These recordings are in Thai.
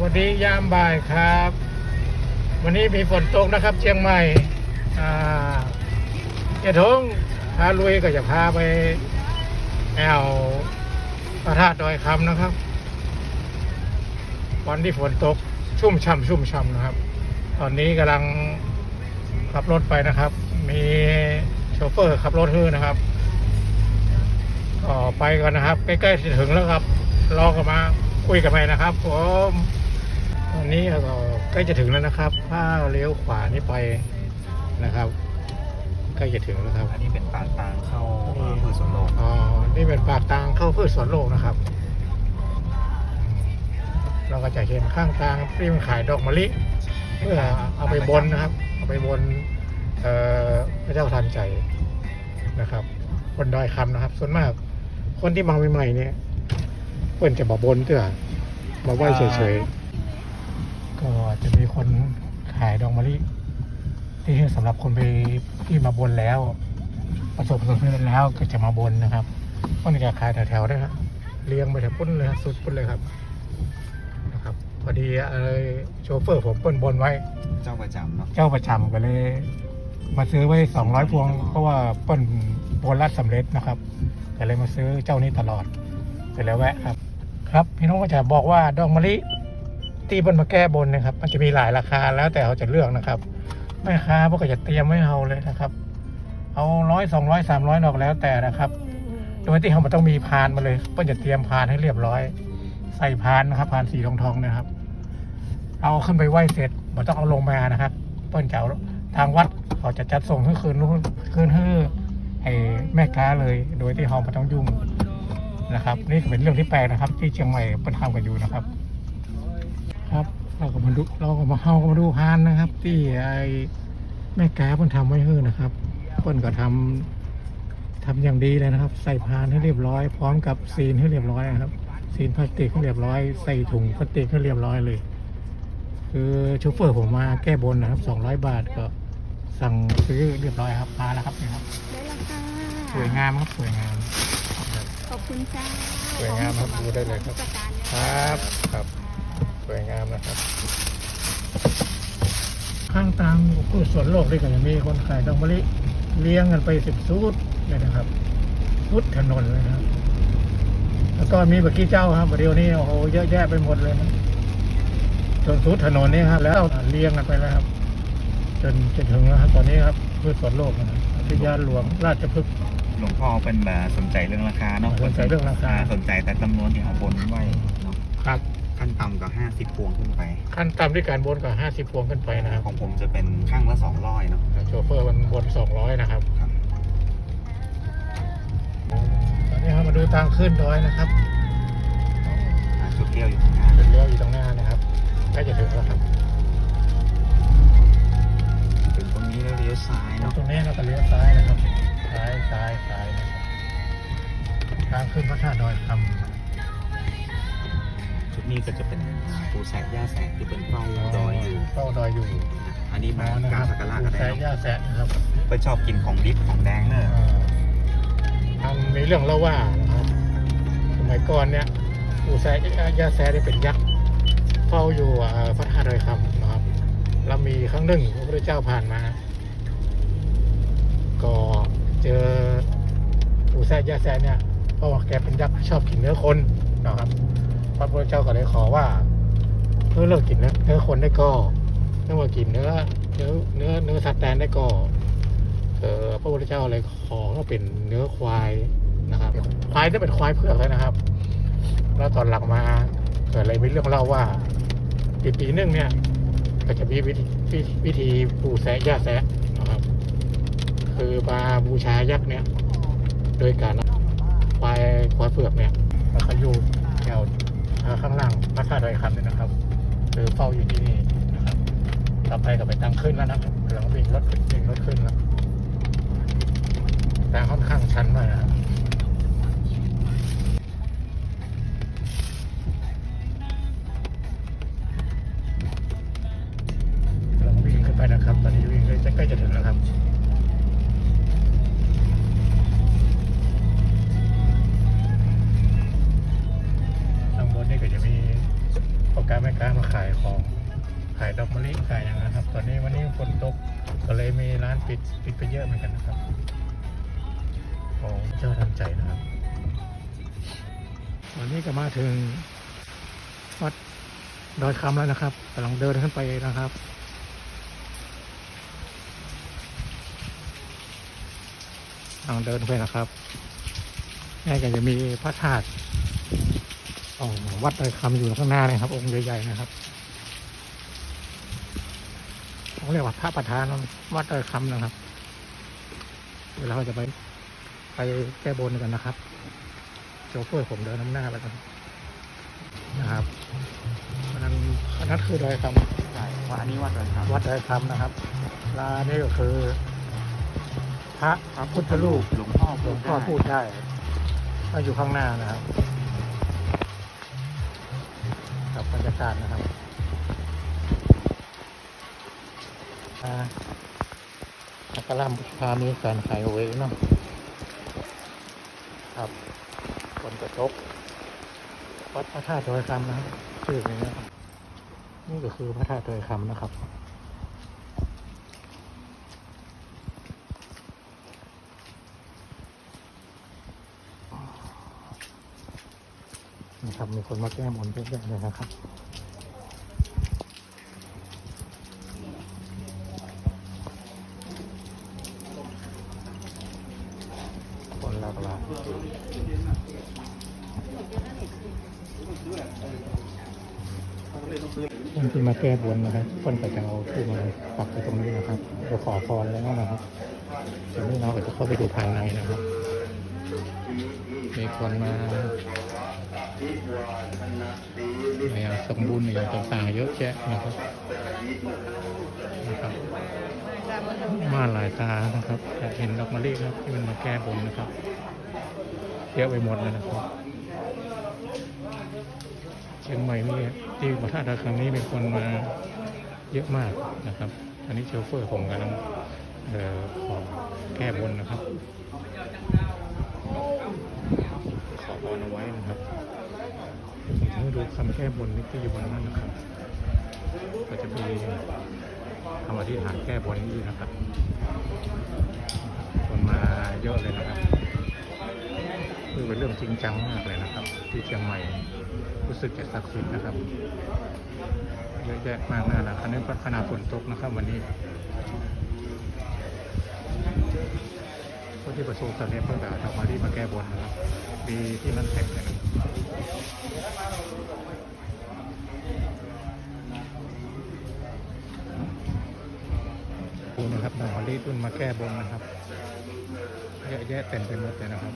วัสดียามบ่ายครับ วันนี้มีฝนตกนะครับ เชียงใหม่อ่าเจทงพาลุยก็จะพาไปแอวพระธาตุดอยคำนะครับ วันที่ฝนตกชุ่มช่ำชุ่มช่ำนะครับ ตอนนี้กำลังขับรถไปนะครับ มีโชเฟอร์ขับรถฮื้อนะครับก็ไปก่อนนะครับ ใกล้ๆจะถึงแล้วครับ รอกันมาคุยกันไปนะครับผม ตอนนี้ก็ใกล้จะถึงแล้วนะครับ ถ้าเลี้ยวขวานี่ไปนะครับ ใกล้จะถึงแล้วครับ อันนี้เป็นปากทางเข้าเอ่อพืชสวนโลกอ๋อ นี่เป็นปากทางเข้าพืชสวนโลกนะครับ เราก็จะเห็นข้างทางที่มันขายดอกมะลิเพื่อเอาไปบนนะครับ เอาไปบนเอ่อพระเจ้าทันใจนะครับบนดอยคำนะครับ ส่วนมากคนที่มาใหม่ๆเนี่ยเพื่อนจะมาบนเถอะมาไหว้เฉยๆ ก็จะมีคนขายดอกมะลิที่สำหรับคนไปที่มาบนแล้ว ประสบผลสำเร็จแล้วก็จะมาบนนะครับมันจะขายแถวๆได้ครับเรียงไปแถวปุ้นเลยครับสุดปุ้นเลยครับนะครับ พอดีเออโชเฟอร์ผมเปิ้นบนไว้ เจ้าประจำเนาะเจ้าประจำก็เลย มาซื้อไว้สองร้อยพวง เพราะว่าเปิ้นบนรัดสำเร็จนะครับก็เลยมาซื้อเจ้านี้ตลอดก็เลยแวะครับ ครับพี่น้องก็จะบอกว่าดอกมะลิ ที่เปิ้นมาแก้บนนะครับ มันจะมีหลายราคาแล้วแต่เขาจะเลือกนะครับแม่ค้าพวกก็จะเตรียมไว้เอาเลยนะครับ เอาร้อยสองร้อยสามร้อยดอกแล้วแต่นะครับ โดยที่เขามันต้องมีพานมาเลยเปิ้นจะเตรียมพานให้เรียบร้อย ใส่พานนะครับพานสีทองทองๆนะครับ เอาขึ้นไปไหว้เสร็จมันต้องเอาลงมานะครับเปิ้นจะเอาทางวัดเขาจะจัดส่งให้คืนนู้นคืนให้ไอ้แม่ค้าเลย โดยที่เขาไม่ต้องยุ่งนะครับ นี่เป็นเรื่องที่แปลกนะครับ ที่เชียงใหม่เปิ้นทำกันอยู่นะครับ ครับ เราก็มาดูเราก็มาเฮาก็มาดูพานนะครับ ที่ไอ้แม่ค้าเปิ้นทำไว้ให้นะครับเปิ้นก็ทำทำอย่างดีเลยนะครับ ใส่พานให้เรียบร้อย พร้อมกับซีนให้เรียบร้อยนะครับซีนพลาสติกให้เรียบร้อย ใส่ถุงพลาสติกให้เรียบร้อยเลย คือโชเฟอร์ผมมาแก้บนนะครับ200บาทก็สั่งซื้อเรียบร้อยครับมาแล้วครับนี่ครับได้แล้วค่ะสวยงามครับสวยงามขอบคุณจ้าสวยงามครับดูได้เลยครับจัดการครับครับส วยงามนะครับ ข้างทางพืชสวนโลกนี่ก็จะมีคนขายดอกมะลิเลี้ยงกันไปสิบสูตรเลยนะครับสุดถนนเลยนะครับแล้วก็มีบักกี้เจ้าครับเดี๋ยวนี้โอ้โหเยอะแยะไปหมดเลยนะจนสุดถนนนี่ครับ แล้วเลี้ยงกันไปแล้วครับ จนจนถึงแล้วครับตอนนี้ครับพืชสวนโลกนะครับที่ยานหลวงราชพฤกษ์หลวงพ่อเป็นแบบสนใจเรื่องราคาเนาะสนใจเรื่องราคาสนใจแต่จำนวนที่เอาบนไว้เนาะครับ ขั้นต่ำก็ห้าสิบพวงขึ้นไปขั้นต่ำด้วยการบนก็ห้าสิบพวงขึ้นไปนะครับของผมจะเป็นข้างละสองร้อยเนาะ โชเฟอร์มันบนสองร้อยนะครับครับ ตอนนี้เรามาดูทางขึ้นดอยนะครับอ่าจุดเลี้ยวอยู่ข้างหน้าจุดเลี้ยวอยู่ตรงหน้านะครับใกล้จะถึงแล้วครับถึงตรงนี้แล้วเลี้ยวซ้ายเนาะตรงนี้เราก็เลี้ยวซ้ายนะครับซ้ายซ้ายซ้ายนะครับทางขึ้นพระธาตุดอยค จุดนี้ก็จะเป็นอ่าปูแสกย่าแสกที่เป็นเฝ้าำดอยอยู่เฝ้าดอยอยู่อันนี้มานะกครารับบสักการะกันแสได้งเนาะย่าแสะนะครับไปชอบกินของดิบของแดงเนอะอ่าทางมีเรื่องเล่าว่านะครับสมัยก่อนเนี่ยปู่แสะย่าแสะได้เป็นยักษ์เฝ้าอยู่อ่าพระธาตุดอยคำนะครับ แล้วมีครั้งหนึ่งพระพุทธเจ้าผ่านมา ก็เจอปู่แซ่ย่าแซ่เนี่ยเพราะว่าแกเป็นยักษ์ชอบกินเนื้อคนนะครับพ ระพุทธเจ้าก็เลยขอว่าเพื่อเลิกกินเนื้อเนื้อคนได้ก็เมื่อมากินเนื้อเนื้อเนื้อเนื้อสัตว์แตนได้ก็เออพระพุทธเจ้าเลยขอก็เป็นเนื้อควายนะครับ ควายจะเป็นควายเผือกเลยนะครับ แล้วตอนหลังมาเกิดอะไรมีเรื่องเล่าว่าปีปีหนึงเนี่ย ก็จะมีวิธีวิธีปู่แสะย่าแสะนะครับ คือมาบูชายักษ์เนี่ย โดยการควายควายเผือกเนี่ยแล้วก็อยู่แถว ข้างล่างพระธาตุดอยคำเนี่ยนะครับ คือเฝ้าอยู่ที่นี่นะครับต่อไปก็ไปตั้งขึ้นแล้วนะครับกำลังวิ่งรถขึ้นวิ่งรถขึ้นแล้วแต่ค่อนข้างชันมากนะครับ ไปเยอะเหมือนกันนะครับโอ้เจ้าทันใจนะครับ วันนี้ก็มาถึงวัดดอยคำแล้วนะครับกำลังเดินขึ้นไปนะครับกำลังเดินไปนะครับนี่ก็จะมีพระธาตุของวัดดอยคำอยู่ข้างหน้านะครับ องค์ใหญ่ๆนะครับเขาเรียกว่าพระประธานวัดดอยคำนะครับ เดี๋ยวเราจะไปไปแก้บนกันนะครับโชเฟอร์ผมเดินน้ำหน้าไปกันนะครับอันนั้นอันนั้นคือดอยคใช่ว่าอันนี้วัดอะไรครับำวัดดอยคำนะครับร้านนี้ก็คือ พระพระพุทธรูปหลวงพ่อหลวงพ่อพูดได้ก็อยู่ข้างหน้านะครับกับบรรยากาศนะครับ อ่าอักกะลัมพามีการขายโอเวเนาะครับฝนกระตกวัดพระธาตุดอยคำนะครับชื่อนี้นะครับนี่ก็คือพระธาตุดอยคำนะครับนะครับมีคนมาแก้บนเยอะแยะเลยนะครับ คนหลากหลาย คนที่มาแก้บนนะครับคนก็จะเอาทูบมาปักไปตรงนี้นะครับจะขอพรแล้วนะครับทีนี้เราก็จะเข้าไปดูภายในนะครับ มีคนมาเนี่ยสมบูรณ์อย่างต่างๆเยอะแยะนะครับนะครับ มาหลายตานะครับเห็นดอกมะลิครับที่มันมาแก้บนนะครับเยอะไปหมดเลยนะครับ ชียงใหม่นี่ที่วัดท่าตะครั้งนี้มีคนมาเยอะมากนะครับ อันนี้โชเฟอร์ผมกำลังขอแก้บนนะครับ ขอพรเอาไว้นะครับเมื่อดูคำแก้บนนี่ที่อยู่บนนั้นนะครับ ก็จะมีคำอธิษฐานแก้บนนี้นะครับ คนมาเยอะเลยนะครับคือเป็นเรื่องจริงจังมากเลยนะครับ ที่เชียงใหม่ รู้สึกจะศักดิ์สิทธิ์นะครับ เยอะแยะมากน่ารักขณะขนาดฝนตกนะครับ วันนี้คนที่ประสบสำเร็จเพื่อแบบทำมาที่มาแก้บนนะครับดีที่นั่นแข็งเลยนะดูนะครับดอกมะลิรุ่นมาแก้บนนะครับเยอะแยะเต็มไปหมดเลยนะครับ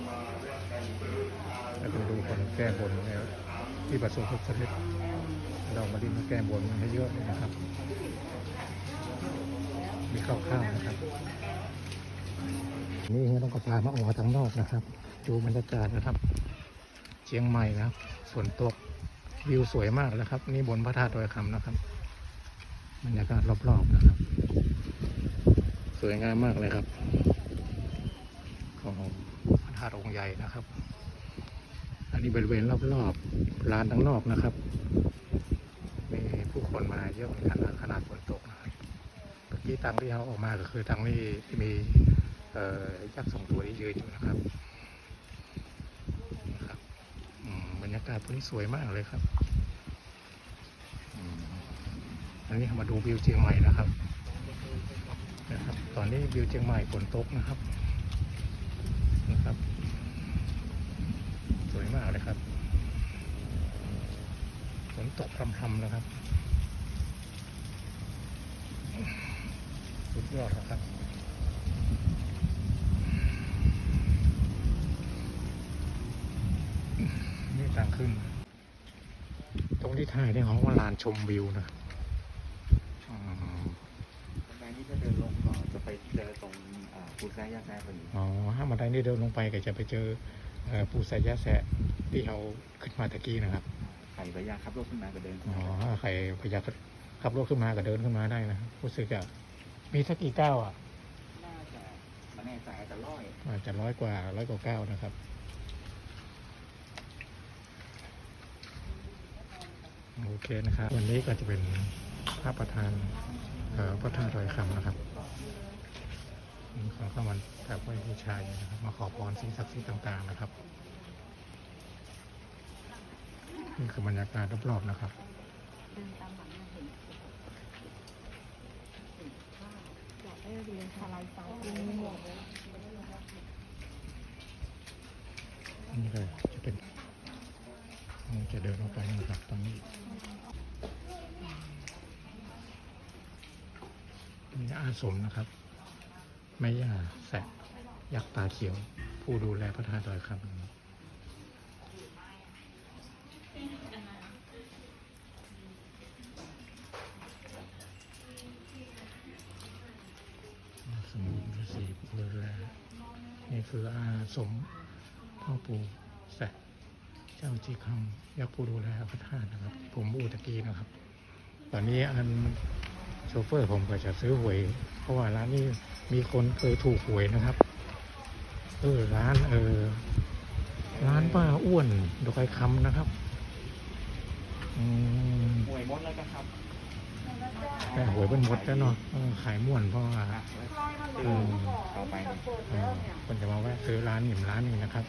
แล้วดูคนแก้บนเนี่ย ที่ประสบผลสำเร็จดอกมะลิมาแก้บนมันให้เยอะเลยนะครับ มีข้าวๆนะครับ นี่ต้องกระพามาออกทางนอกนะครับ ดูบรรยากาศนะครับเชียงใหม่นะครับฝนตกวิวสวยมากแล้วครับ นี่บนพระธาตุดอยคำนะครับบรรยากาศรอบๆนะครับ สวยงามมากเลยครับของพระธาตุองค์ใหญ่นะครับ อันนี้บริเวณรอบๆลานทั้งนอกนะครับ มีผู้คนมาเยอะเหมือนกันขนาดฝนตกนะครับเมื่อกี้ทางที่เขาออกมาก็คือทางนี้ที่มีเอ่อยักษ์สองตัวที่ยืนอยู่นะครับนะครับบรรยากาศตรงนี้สวยมากเลยครับอันนี้มาดูวิวเชียงใหม่นะครับนะครับ ตอนนี้วิวเชียงใหม่ฝนตกนะครับ ส วยมากเลยครับฝนตกพรำๆนะครับ สุดยอดนะครับนี่ทางขึ้น ตรงที่ถ่ายเนี่ยเขาว่าลานชมวิวนะอืมบันไดนี้ถ้าเดินลงก็จะไปเจอตรงอ่าปูแซ่ย่าแซ่พอดีอ๋อถ้ามาได้นี่เดินลงไปก็จะไปเจอเอ่อ ปูสายยะแสะที่เราขึ้นมาตะกี้นะครับ ไข่ใบยาครับรถขึ้นมาก็เดินขึ้นอ๋อมาถ้าใครพยายามขับรถขึ้นมาก็เดินขึ้นมาได้นะรู้สึกจะมีสักกี่ก้าวอะน่าจะไม่แน่ใจอาจจะร้อยอาจจะร้อยกว่าร้อยกว่าก้าวนะครับโอเคนะครับวันนี้ก็จะเป็นพระประธานเอ่อพระธาตุดอยคำนะครับ ขอเข้ามาแกับไหว้บูชายนะครับ มาขอพรสิ่งศักดิ์สิทธิ์ต่างๆนะครับ นี่คือบรรยากาศรอบๆนะครับเดินตามหลังมาเห็นอยากได้เรียนสไลด์ฟ้าจริงหมดนี่เลยจะเป็นจะเดินออกไปนะครับตรงนี้นี่อาสมนะครับ แม่ย่าแสะยักษ์ตาเขียว ผู้ดูแลพระธาตุดอยคำนะครับสมุนฤาษีผู้ดูแลนี่คืออาสมพ่อปู่แสะเจ้าจีคำยักษ์ผู้ดูแลพระธาตุนะครับ ผมอูตะกี้นะครับ ตอนนี้อันโชเฟอร์ผมก็จะซื้อหวยเพราะว่าร้านนี้ มีคนเคยถูกหวยนะครับ เออร้านเออร้านป้าอ้วนดอยคำนะครับอืมหวยมดแล้วก็ครับแต่หวยเป็นหมดแล้วเนาะเออขายม่วนเพราะว่าอะแล้วอืมต่อไปเนี่ยเออคนจะมาแวะซื้อร้านหนิมร้านหนึงนะครับ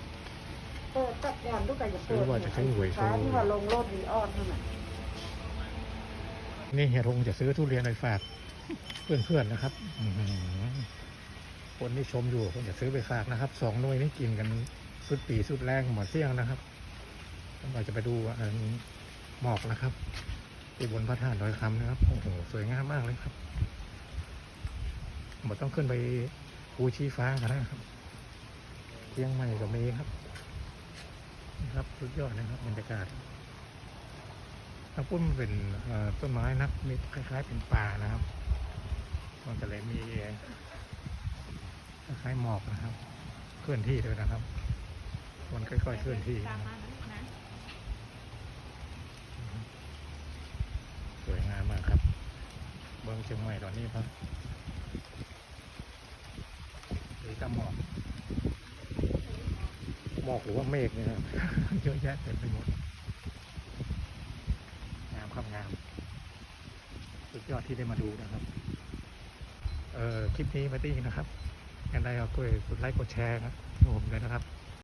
เปิดตัดก่อนลูกไก่จะซื้เปิอดว่าจะซื้อหวยฟ้าซื้อที่ว่าลงโลดดีออนเท่านั้น นี่เฮียทงจะซื้อทุเรียนไปฝากเพื่อนๆนะครับคนที่ชมอยู่คนจะซื้อไปฝากนะครับสองหน่วยนี่กินกันสุดปีสุดแรงหมดเสี่ยงนะครับเราจะไปดูอันหมอกนะครับที่บนพระธาตุดอยคำนะครับโอ้โหสวยงามมากเลยครับหมดต้องขึ้นไปภูชีฟ้ากันนะครับเชียงใหม่ก็มีครับนี่ครับสุดยอดนะครับบรรยากาศ ถ้าพุ่มนเป็นต้นไม้นะมีคล้าย ๆ เป็นป่านะครับมันจะเลยมีคล้ายหมอกนะครับ เคลื่อนที่ด้วยนะครับ มันค่อยๆเคลื่อนที่นะสวยงามมากครับเมืองเชียงใหม่ตอนนี้ครับหรือจะหมอกหมอกหรือว่าเมฆเนี่ยครับเยอะแยะเต็มไปหมด งาม สุดยอดที่ได้มาดูนะครับ เอ่อคลิปนี้มาตีนะครับยังไรก็ช่วยกดไลค์กดแชร์ครับผมเลยนะครับ